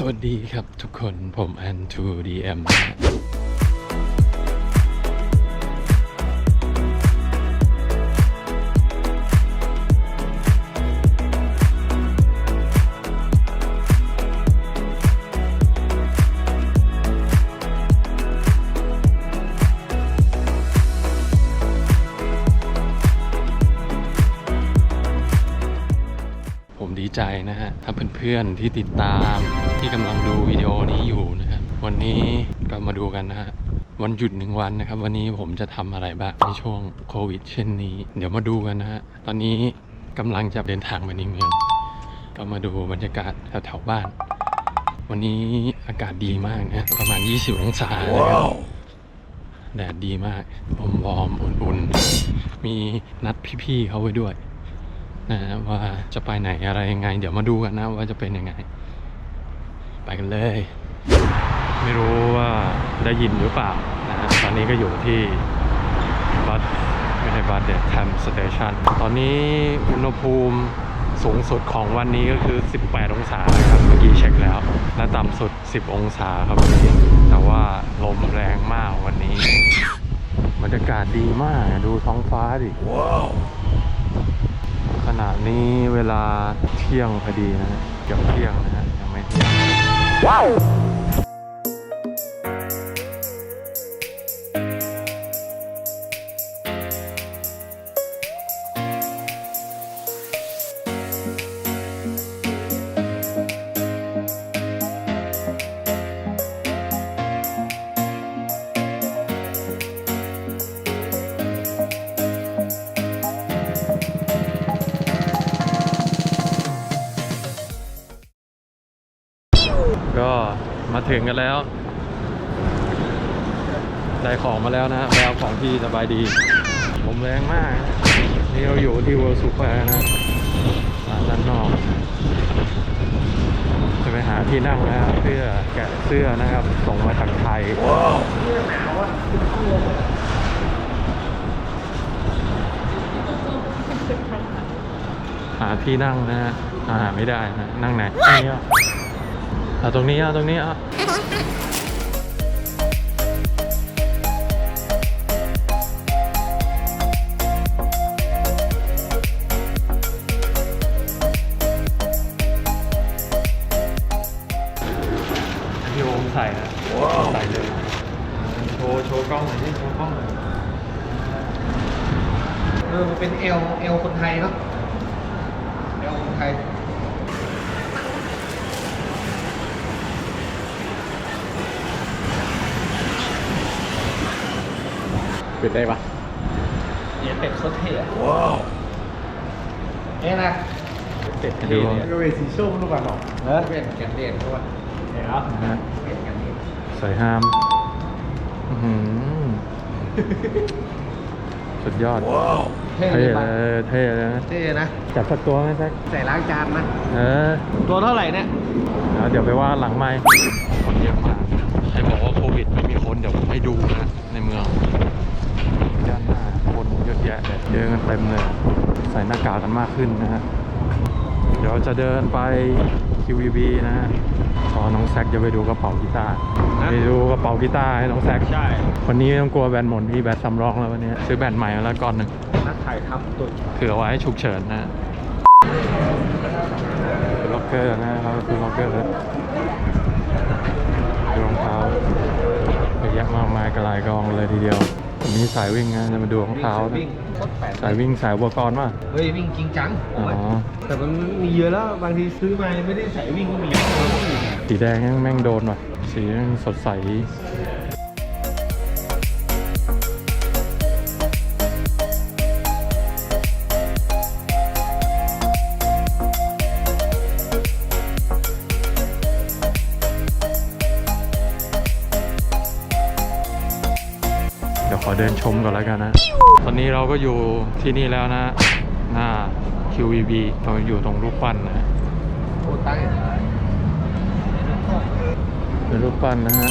สวัสดีครับทุกคนผมแอนทูดีเอ็ม ใจนะฮะถ้าเพื่อนๆที่ติดตามที่กำลังดูวิดีโอนี้อยู่นะครับวันนี้ก็มาดูกันนะฮะวันหยุดหนึ่งวันนะครับ วันนี้ผมจะทำอะไรบ้างในช่วงโควิด เช่นนี้ เดี๋ยวมาดูกันนะฮะตอนนี้กำลังจะเดินทางไปในเมืองก็มาดูบรรยากาศแถวๆบ้าน วันนี้อากาศดีมากนะประมาณ 20 องศานะครับแดดดีมากผมวอร์มๆอุ่นๆ มีนัดพี่ๆเขาไว้ด้วย นะว่าจะไปไหนอะไรยังไง เดี๋ยวมาดูกันนะว่าจะเป็นยังไง ไปกันเลย ไม่รู้ว่าได้ยินหรือเปล่านะฮะตอนนี้ก็อยู่ที่บัสไม่ใช่บัสเดทแทมสเตชันตอนนี้อุณหภูมิสูงสุดของวันนี้ก็คือ 18 องศาครับเมื่อกี้เช็คแล้ว และต่ำสุด 10 องศาครับวันนี้แต่ว่าลมแรงมากวันนี้บรรยากาศดีมากดูท้องฟ้าดิข ณะนี้เวลาเที่ยงพอดีนะเกือบเที่ยงนะฮะยังไม่เที่ยงก็ ถึงกันแล้ว ได้ของมาแล้วนะฮะไปเอาของที่สบายดีลมแรงมาก นี่เราอยู่ที่ World Super นะร้านด้านนอก จะไปหาที่นั่งนะครับเพื่อแกะเสื้อนะครับ ส่งมาจากไทยหาที่นั่งนะฮะหาไม่ได้นะ นั่งไหนนี้อะ เอาตรงนี้เอาตรงนี้อะให้พี่โอมใส่นะใส่เลยโชว์โชว์กล้องหน่อยที่โชว์กล้องหน่อยเออมันเป็นเอลเอลคนไทยเนาะเอลคนไทย ปิดได้ปะเหรียญเป็ดโคตรเท่อะว้าวเอ๊ะนะเป็ดให้ดูก็เป็นสีส้มรูปแบบหรอเออเป็นแกนเด่นด้วยเดี๋ยวนะฮะเป็นแกนเด่นใส่ฮามอื้อหือสุดยอดเท่เท่เลยเลปะยเท่เลยนะเท่นะจับสักตัวไหมแซกใส่ล้างจานนะเออตัวเท่าไหร่เนี่ยแล้วเดี๋ยวไปว่าหลังไม่คนเยอะมากใครบอกว่าโควิดไม่มีคนเดี๋ยวผมให้ดูนะในเมืองด้านหน้าคน เยอะแยะเลยเดินกันเต็มเลยใส่หน้ากากกันมากขึ้นนะฮะเดี๋ยวจะเดินไป QVB นะฮะพอน้องแซกจะไปดูกระเป๋ากีตาร์ไปดูกระเป๋ากีตาร์ให้น้องแซกใช่วันนี้ไม่ต้องกลัวแบตหมดมีแบตสำรองแล้ววันนี้ซื้อแบตใหม่มาแล้วก้อนหนึ่งนักถ่ายทำตัวเผื่อไว้ให้ฉุกเฉินนะคือล็อกเกอร์นะครับคือล็อกเกอร์ดูรองเท้าเยอะแยะมากมายกระลายกองเลยทีเดียว วันนี้สายวิ่งนะจะมาดูรองเท้านะวิ่งโคตรแปลกสายวิ่งสายอุปกรณ์ป่ะเฮ้ยวิ่งจริงจังอ๋อแต่มันมีเยอะแล้วบางทีซื้อมาไม่ได้ใส่วิ่งก็มี สีแดงแม่งโดนว่ะสีแม่งสดใส อเดินชมก่อนแล้วกันนะ ตอนนี้เราก็อยู่ที่นี่แล้วนะ หน้า QVB เราอยู่ตรงรูปปั้นนะโอ้ตั้งเป็นรูปปั้นนะฮะ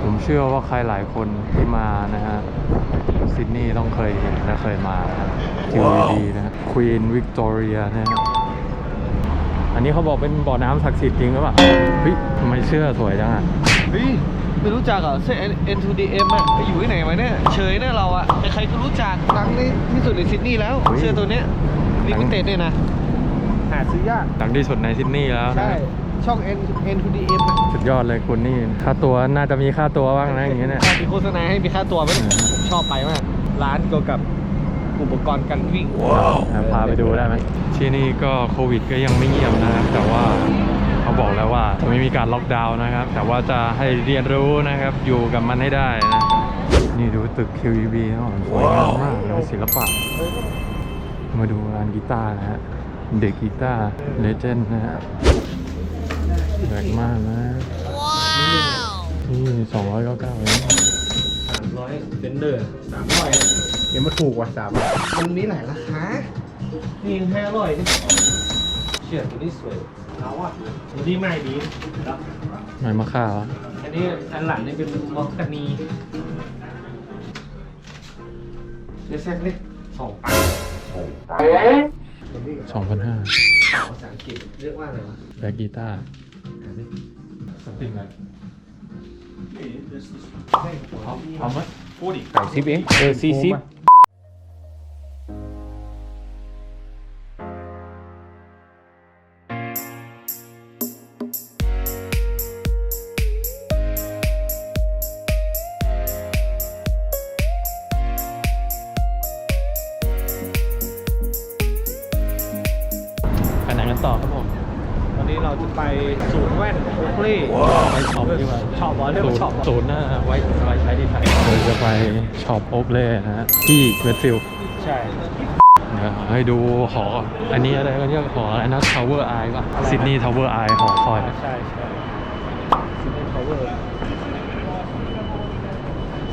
ผมเชื่อว่าใครหลายคนที่มานะฮะซิดนีย์ต้องเคยเห็นและเคยมานะครับ QED นะครับ Queen Victoria นะครับ นนี้เขาบอกเป็นบ่อน้ำศักดิ์สิทธิ์จริงหรือเปล่าเฮ้ยทำไมเสื้อสวยจังอะเฮ้ยไม่รู้จักเหรอเสื้อ N to D M อะไปอยู่ที่ไหนมาเนี่ยเฉยเนี่ยเราอะใครๆก็รู้จักดังในที่สุดในซิดนีย์แล้วเฮ้ยเสื้อตัวเนี้ยลิมิเต็ดเนี่ยนะหาซื้อยากดังที่สุดในซิดนีย์แล้วนะใช่ช่อง N N to D M อะสุดยอดเลยคุณนี่ค่าตัวน่าจะมีค่าตัวบ้างนะอย่างเงี้ยเนี่ยถ้ามีโฆษณาให้มีค่าตัวไหมเออผมชอบไปมากร้านเกี่ยวกับ อุปกรณ์การวิ่งอะพาไปดูได้ไหมที่นี่ก็โควิดก็ยังไม่เงียบนะครับ แต่ว่าเขาบอกแล้วว่าจะไม่มีการล็อกดาวน์นะครับ แต่ว่าจะให้เรียนรู้นะครับอยู่กับมันให้ได้นะ นี่ดูตึก QEB นะผมสวยงามมากเลยศิลปะ มาดูร้านกีตาร์นะฮะ เด็กกีตาร์เลเจนด์นะฮะแรงมากนะนี่สองร้อยเก้าเก้าเองสามร้อยเฟนเดอร์สามร้อย เดี๋ยวมาถูกกว่าสามบาทมันมีหลายราคานี่ห้าร้อยนี่เชี่ยตัวนี้สวยเราอะตัวนี้ใหม่ดีครับหมายมาข้าวอันนี้อันหลังนี่เป็นมอสกานีเดี๋ยวแซกเลยสองปันสองพันห้าภาษาอังกฤษเรียกว่าอะไรวะแบ็กกีตาร์สติงอะไร How much? 40. 40 เองเออ40 กันต่อครับผมวันนี้เราจะไปศูนย์แว่นโอเล่ไปช็อปดีกว่าชอบบอลเรียกว่าชอบบอลศูนย์นะไว้ไว้ใช้ที่ไทยเราจะไปช็อปโอ๊กเล่นะฮะที่เวสฟิลด์ใช่เดี๋ยวให้ดูหอ อันนี้อะไรก็เรียกหออะไรนะทาวเวอร์ไอป่ะซิดนีย์ทาวเวอร์ไอหอคอย ใช่ใช่ซิดนีย์พาวเวอร์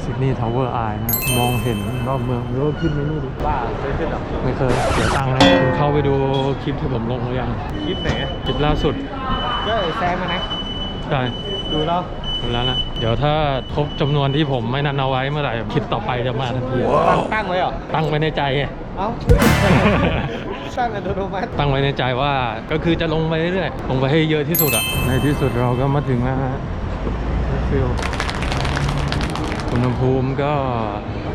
ซิดนีย์ทาวเวอร์ไอนะ มองเห็นรอบเมืองเยอะขึ้นไหมนี่ดิบ้าเคยขึ้นหรอไม่เคยเสียตังค์นะคุณเข้าไปดูคลิปที่ผมลงหรือยังคลิปไหนคลิปล่าสุดก็ไอ้แซมมานะได้ดูแล้วดูแล้วนะ เดี๋ยวถ้าครบจำนวนที่ผมไม่นันเอาไว้เมื่อไหร่คลิปต่อไปจะมาทันทีตั้งตั้งไว้เหรอตั้งไว้ในใจไงเอ้าสร้างอัตโนมัติตั้งไว้ในใจว่าก็คือจะลงไปเรื่อยๆลงไปให้เยอะที่สุดอะในที่สุดเราก็มาถึงแล้วฮะฟิล อุณหภูมิก็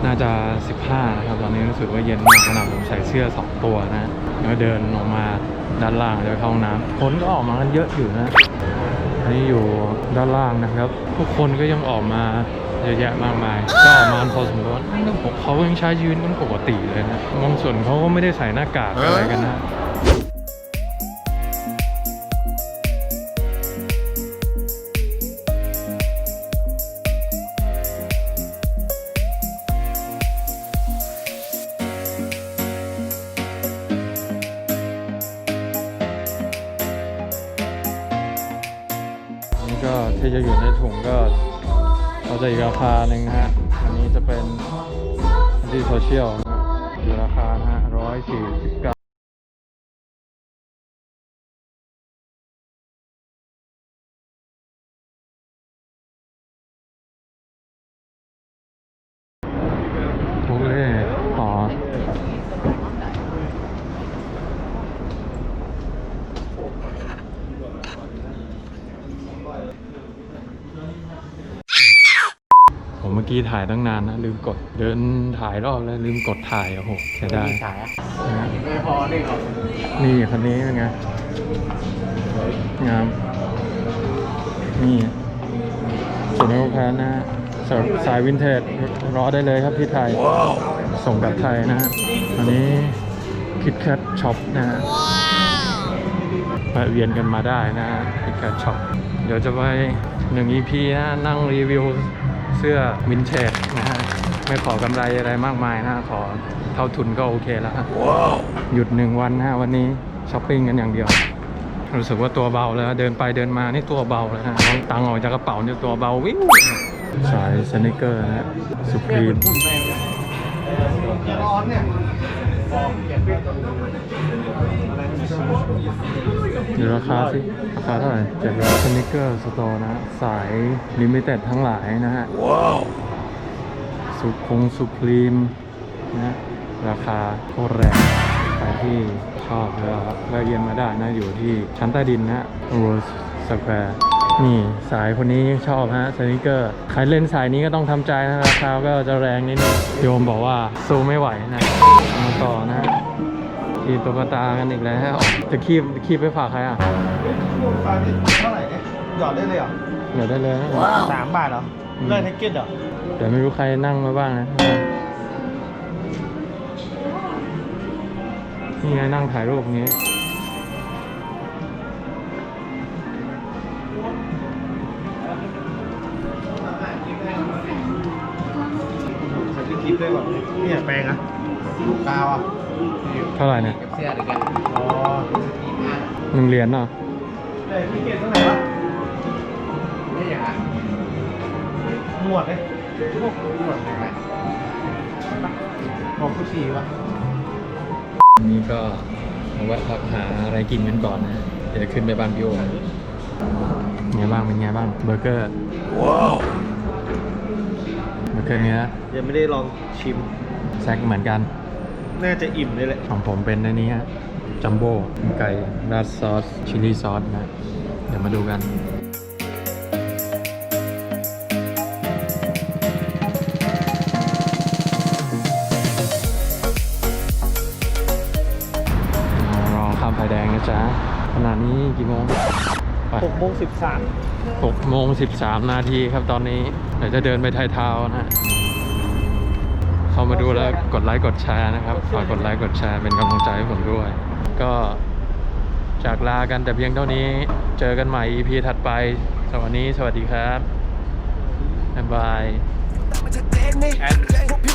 น่าจะ 15 นะครับ ตอนนี้รู้สึกว่าเย็นมากขนาดผมใส่เสื้อ 2 ตัวนะ แล้วเดินออกมาด้านล่างจะไปเข้าห้องน้ำคนก็ออกมากันเยอะอยู่นะอันนี้อยู่ด้านล่างนะครับ ทุกคนก็ยังออกมาเยอะแยะมากมาย ก็ออกมาพอสมควรเขายังใช้ชีวิตกันปกติเลยนะบางส่วนเขาก็ไม่ได้ใส่หน้ากากอะไรกันนะ ก็ที่จะอยู่ในถุงก็เราจะอีกราคาหนึ่งนะฮะ อันนี้จะเป็นที่โซเชียลอยู่ราคานะฮะร้อยสี่สิบเก้าโอเคอ๋อ ผมเมื่อกี้ถ่ายตั้งนานนะ ลืมกดเดินถ่ายรอบแล้วลืมกดถ่ายโอ้โหเสียดายสายอะนะฮะไม่พอนี่หรอนี่คันนี้เป็นไงงาม นี่ส่วนนี้แพนนะฮะสายสายวินเทจรอได้เลยครับที่ไทย ส่งกลับไทยนะฮะอันนี้คิดแคทช็อปนะฮะแวะเวียนกันมาได้นะฮะคิดแคทช็อปเดี๋ยวจะไปหนึ่ง EP นะนั่งรีวิวเสื้อวินเทจนะฮะไม่ขอกำไรอะไรมากมายนะขอเท่าทุนก็โอเคแล้วฮะหยุดหนึ่งวันนะฮะวันนี้ช้อปปิ้งกันอย่างเดียว รู้สึกว่าตัวเบาแล้วเดินไปเดินมานี่ตัวเบาเลยฮะเอาตังค์ออกจากกระเป๋าเนี่ยตัวเบาวิ่งสายสนิเกอร์นะฮะสุพรีมร้อนเนี่ยฟอง เก็บไว้อะไรนะดูราคาสิ ราคาเท่าไหร่เจ็ดร้อยสนิเกอร์สโตร์นะฮะสายลิมิเต็ดทั้งหลายนะฮะ ว้าวสสุคงสุพรีมนะ ราคาโคตรแรงใครที่ชอบก็แวะเวียนมาได้นะ อยู่ที่ชั้นใต้ดินนะโรสสแควร์นี่สายคนนี้ชอบฮะสนิเกอร์ใครเล่นสายนี้ก็ต้องทำใจนะราคาก็จะแรงนิดนึงโยมบอกว่าสู้ไม่ไหวนะมาต่อนะ คีบตัวตากันอีกแล้ว จะคีบคีบไปฝากใครอะลูกปลาที่เท่าไหร่เนี่ย หยอดได้เลยเหรอเดี๋ยวได้เลยนะสามบาทเหรอ ได้แท็กเก็ตเหรอ แต่ไม่รู้ใครนั่งมาบ้างนะ นี่ไงนั่งถ่ายรูปนี้ถ่ายคลิปด้ก่อนเนี่ยแปลงอะกาวอะ เท่าไหร่เนี่ยเสื้อเดียวกันอ๋อหนึ่งเหรียญเนาะได้แท็กเก็ตเท่าไหร่วะไม่อย่างนั้นหมวดเลยพวกหมวดไหนบอกผู้ชีวะนี่ก็มาแวะพักหาอะไรกินกันก่อนนะ เดี๋ยวขึ้นไปบ้านพี่โอมไงบ้างเป็นไงบ้างเบอร์เกอร์ว้าวเบอร์เกอร์เนื้อยังไม่ได้ลองชิมแซกเหมือนกัน น่าจะอิ่มเลยแหละ ของผมเป็นในนี้ฮะ จัมโบ้ไก่ราดซอส ชิลลี่ซอสนะ เดี๋ยวมาดูกันรอข้ามไฟแดงนะจ๊ะขนาดนี้กี่โมงไปหกโมงสิบสามหกโมงสิบสามนาทีครับตอนนี้ เดี๋ยวจะเดินไปไทยเท้านะเข้า มาดูแล้วกดไลค์กดแชร์นะครับฝากกดไลค์กดแชร์เป็นกำลังใจให้ผมด้วย ก็จากลากันแต่เพียงเท่านี้เจอกันใหม่ EP ถัดไปสวัสดีสวัสดีครับบ๊ายบายพวกพี่